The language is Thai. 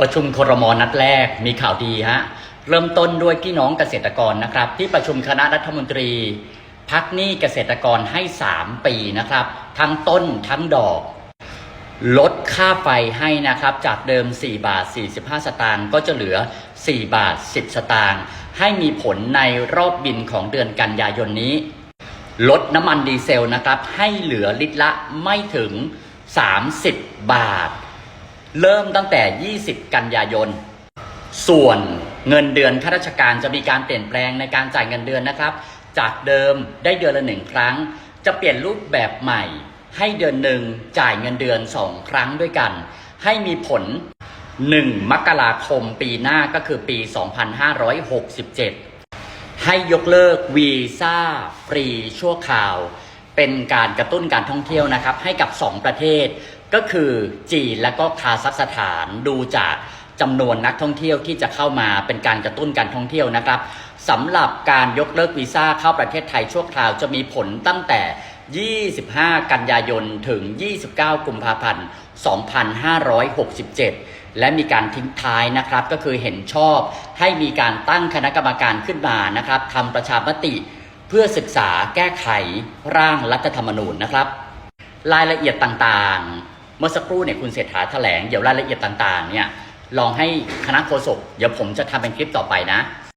ประชุมครมนัดแรกมีข่าวดีฮะเริ่มต้นด้วยพี่น้องเกษตรกรนะครับ ที่ประชุมคณะรัฐมนตรี พักหนี้เกษตรกรให้ 3 ปีนะครับ ทั้งต้นทั้งดอก ลดค่าไฟให้นะครับ จากเดิม 4 บาท 45 สตางค์ก็จะเหลือ 4 บาท 10 สตางค์ให้มีผลในรอบบินของเดือนกันยายนนี้ ลดน้ำมันดีเซลนะครับ ให้เหลือลิตรละไม่ถึง 30 บาท เริ่มตั้งแต่ 20 กันยายน ส่วนเงินเดือนข้าราชการจะมีการเปลี่ยนแปลงในการจ่ายเงินเดือนนะครับ จากเดิมได้เดือนละหนึ่งครั้ง จะเปลี่ยนรูปแบบใหม่ ให้เดือนหนึ่งจ่ายเงินเดือนสองครั้งด้วยกัน ให้มีผล 1 มกราคมปีหน้าก็คือปี 2567 ให้ยกเลิกวีซ่าฟรีชั่วคราว เป็นการกระตุ้นการท่องเที่ยวนะครับให้กับ 2 ประเทศ ก็คือจีนและก็คาซัคสถานดูจากจำนวนนักท่องเที่ยวที่จะเข้ามาเป็นการกระตุ้นการท่องเที่ยวนะครับสำหรับการยกเลิกวีซ่าเข้าประเทศไทยชั่วคราวจะมีผลตั้งแต่ 25 กันยายนถึง 29 กุมภาพันธ์ 2567 และมีการทิ้งท้ายนะครับก็คือเห็นชอบให้มีการตั้งคณะกรรมการขึ้นมานะครับทำประชามติ เพื่อศึกษาแก้ไขร่างรัฐธรรมนูญนะครับ รายละเอียดต่างๆ เมื่อสักครู่เนี่ยคุณเศรษฐาแถลงเดี๋ยวรายละเอียดต่างๆเนี่ยลองให้คณะโฆษกเดี๋ยวผมจะทำเป็นคลิปต่อไปนะ